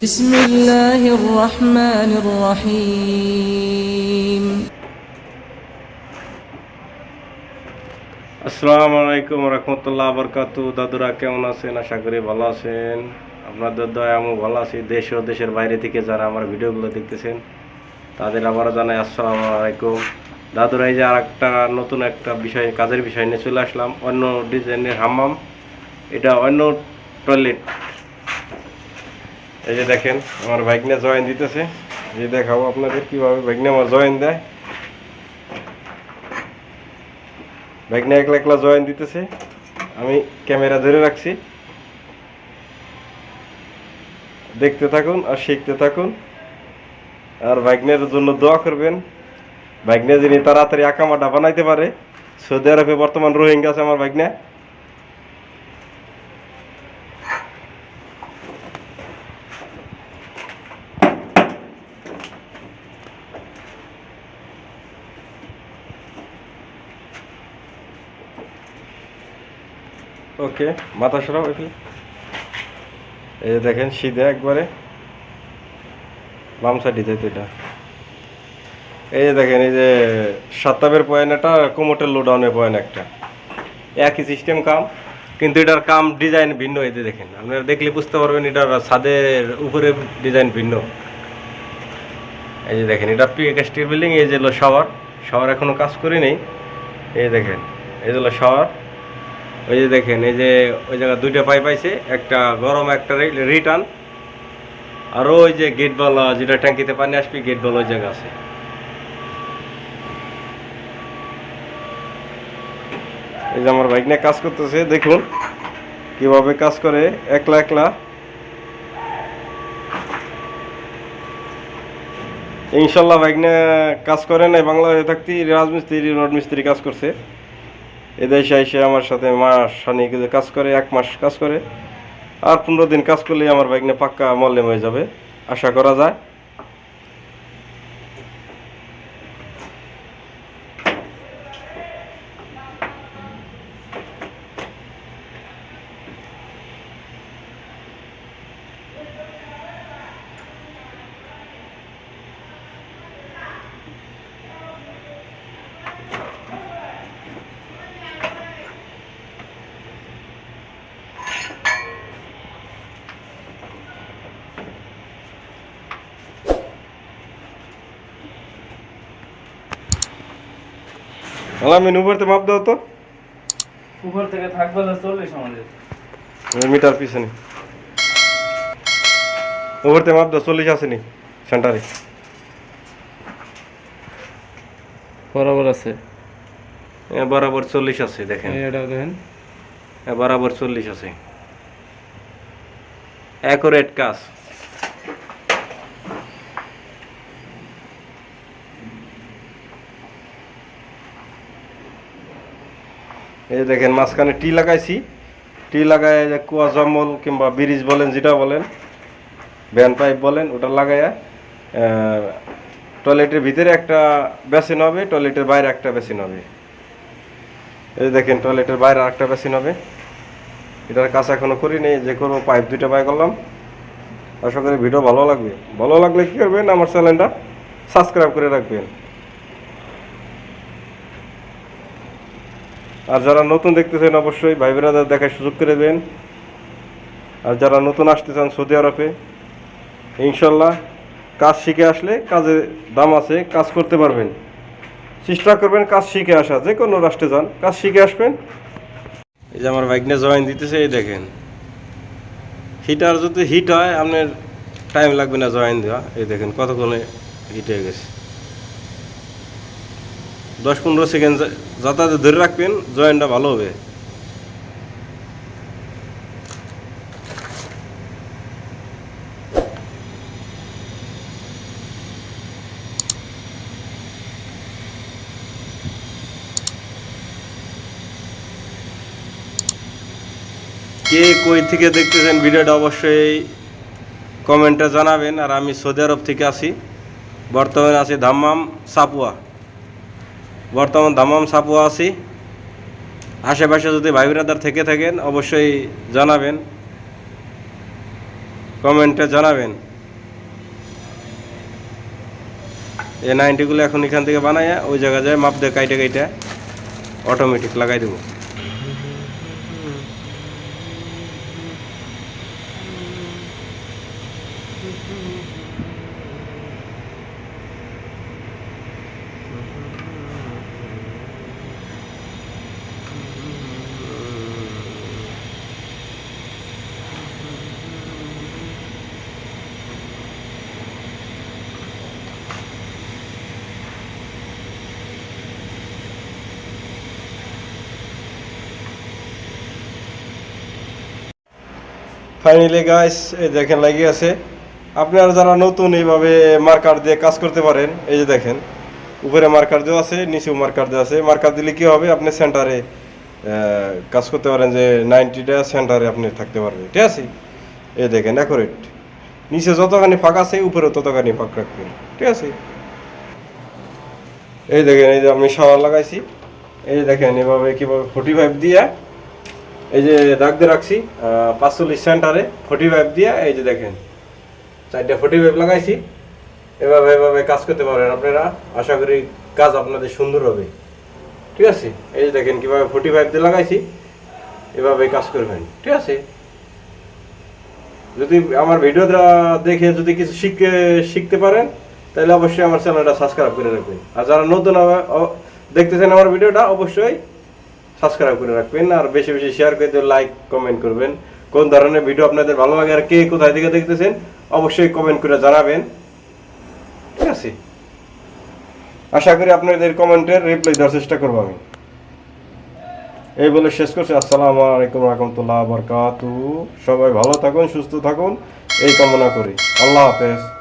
بسم الله الرحمن الرحيم আসসালামু আলাইকুম রহমতুল্লাহ বরকাতু দাদুরা কেমন আছেন আশা করি ভালো আছেন আপনাদের দয়া আমি ভালো আছি দেশ ও দেশের বাইরে থেকে যারা আমার ভিডিওগুলো দেখতেছেন তাদের আবারও জানাই আসসালামু আলাইকুম দাদুরা এই যে আর একটা নতুন একটা বিষয় কাজের বিষয় নিয়ে চলে আসলাম অন্য ডিজাইনের হাম্মাম এটা অন্য টয়লেট এই যে দেখেন, আমার বাইকনে জয়েন দিতেছে। যে দেখাবো আপনাদের কীভাবে বাইকনে আমার জয়েন দেয়। ব্যাগনে একলা একলা জয়েন দিতেছে। আমি ক্যামেরা ধরে রাখছি। দেখতে থাকুন আর শিখতে থাকুন। আর বাইকনের জন্য দোয়া করবেন। বাইকনে যিনি তাড়াতাড়ি আঁকামাটা বানাইতে পারে, সৌদি আরবে বর্তমান রোহিঙ্গা আছে আমার বাইকনে ওকে, মাথা সরাও এখানে এই যে দেখেন, সিধে একবারে। বাম সাইডে যেত এটা। এই যে দেখেন, এই যে সাতাবের পয়েন্ট একটা কোমোটের লোডাউনের পয়েন্ট একটা। একই সিস্টেম কাম, কিন্তু এটার কাম ডিজাইন ভিন্ন, এই যে দেখেন। আপনারা দেখলে বুঝতে পারবেন, এটার ছাদের উপরে ডিজাইন ভিন্ন। এই যে দেখেন, এটা পিএকে স্টিল বিল্ডিং এই যে হলো শাওয়ার শাওয়ার এখনও কাজ করি নেই। এই দেখেন, এই যে হলো শাওয়ার ওই যে দেখেন, এই যে ওই জায়গায় দুইটা পাইপ আছে একটা গরম, একটা রিটার্ন। আর ওই যে গেট বলা যেটা ট্যাঙ্কিতে পানি আসবে গেট বলা ওই জায়গা আছে। এই যে আমার বাইক নিয়ে কাজ করতেছে, দেখুন কীভাবে কাজ করে, একলা একলা। ইনশাল্লাহ বাইক নিয়ে কাজ করে নাই বাংলাদেশে থাকতে রাজমিস্ত্রি রড মিস্ত্রি কাজ করছে। এদেশে এসে আমার সাথে মাস খানিক কাজ করে, এক মাস কাজ করে। আর পনেরো দিন কাজ করলেই আমার বাইক নিয়ে পাক্কা মল্লেম হয়ে যাবে। আশা করা যায়। আমি নুবরতে মাপ দাও তো। উপর থেকে থাকবে হলো চল্লিশ আমাদের। মিটার পিছনে। ওভারতে মাপ দাও চল্লিশ আসেনি সেন্টারে। বরাবর আছে। এ, বরাবর চল্লিশ আছে দেখেন। এটা দেখেন। এ, বরাবর চল্লিশ আছে। অ্যাকুরেট কাজ। এই দেখেন, মাঝখানে টি লাগাইছি। টি লাগায় যে কুয়া জম্বল কিংবা ব্রিজ বলেন, যেটা বলেন, ভ্যান পাইপ বলেন, ওটা লাগাইয়া টয়লেটের ভিতরে একটা বেসিন হবে, টয়লেটের বাইরে একটা বেসিন হবে। এই দেখেন, টয়লেটের বাইরে একটা বেসিন হবে। এটার কাজ এখনও করিনি যে কোনো পাইপ দুইটা বাই করলাম। আশা করি ভিডিও ভালো লাগবে। ভালো লাগলে কী করবেন, আমার চ্যানেলটা সাবস্ক্রাইব করে রাখবেন। আর যারা নতুন দেখতেছেন অবশ্যই ভাই বেড়াদার দেখার সুযোগ করে দেন আর যারা নতুন আসতে চান সৌদি আরবে, ইনশাল্লাহ কাজ শিখে আসলে কাজে দাম আছে, কাজ করতে পারবেন। চেষ্টা করবেন কাজ শিখে আসা, যে কোনো রাষ্ট্রে যান, কাজ শিখে আসবেন। এই যে আমার নিয়ে জয়েন দিতেছে, এই দেখেন। হিটার যদি হিট হয়, আপনার টাইম লাগবে না জয়েন দেওয়া। এই দেখেন কতক্ষণে হিট হয়ে গেছে। দশ পনেরো সেকেন্ড যাতায়াতে ধরে রাখবেন জয়েন্টটা ভালো হবে। কে কই থেকে দেখতেছেন ভিডিওটা অবশ্যই কমেন্টে জানাবেন। আর আমি সৌদি আরব থেকে আসি। বর্তমানে আছি ধাম্মাম সাপুয়া। বর্তমান দামাম সাপুয়া আছি। আশেপাশে যদি ভাই ব্রাদার থেকে থাকেন, অবশ্যই জানাবেন। কমেন্টে জানাবেন। এই নাইনটিগুলো এখন এখান থেকে বানাইয়া ওই জায়গায় যায়, মাপ দিয়ে কাইটে কাইটে অটোমেটিক লাগাই দেবো। ফাইনালি গাইস এই দেখেন, লাগিয়ে আছে। আপনারা যারা নতুন এইভাবে মার্কার দিয়ে কাজ করতে পারেন, এই যে দেখেন, উপরে মার্কার দেওয়া আছে, নিচেও মার্কার দেওয়া আছে। মার্কার দিলে কী হবে? আপনি সেন্টারে কাজ করতে পারেন যে নাইনটিটা সেন্টারে আপনি থাকতে পারবেন। ঠিক আছে? এই দেখেন অ্যাকুরেট নিচে যতখানি ফাঁক আছে উপরে ততখানি ফাঁক রাখবেন। ঠিক আছে? এই দেখেন, এই যে আমি সাওয়ার লাগাইছি। এই দেখেন এভাবে কীভাবে ফোর্টি ফাইভ দিয়ে এই যে দাগ দিয়ে রাখছি পাঁচচল্লিশ সেন্টারে ফোর্টি ফাইভ দিয়ে এই যে দেখেন, চারটা ফোর্টি ফাইভ লাগাইছি। এভাবে এভাবে কাজ করতে পারেন আপনারা। আশা করি কাজ আপনাদের সুন্দর হবে। ঠিক আছে? এই যে দেখেন কীভাবে ফোর্টি ফাইভ দিয়ে লাগাইছি, এভাবে কাজ করবেন। ঠিক আছে? যদি আমার ভিডিওটা দেখে যদি কিছু শিখে, শিখতে পারেন, তাহলে অবশ্যই আমার চ্যানেলটা সাবস্ক্রাইব করে রাখবেন। আর যারা নতুন দেখতেছেন আমার ভিডিওটা, অবশ্যই সাবস্ক্রাইব করে রাখবেন আর বেশি বেশি শেয়ার করে দিয়ে লাইক কমেন্ট করবেন। কোন ধরনের ভিডিও আপনাদের ভালো লাগে আর কে কোথায় থেকে দেখতেছেন, অবশ্যই কমেন্ট করে জানাবেন। ঠিক আছে? আশা করি আপনাদের কমেন্টের রিপ্লাই দেওয়ার চেষ্টা করব আমি। এই বলে শেষ করছি। আসসালামু আলাইকুম রহমতুল্লাহ বরকাতু সবাই ভালো থাকুন, সুস্থ থাকুন। এই কামনা করি। আল্লাহ হাফেজ।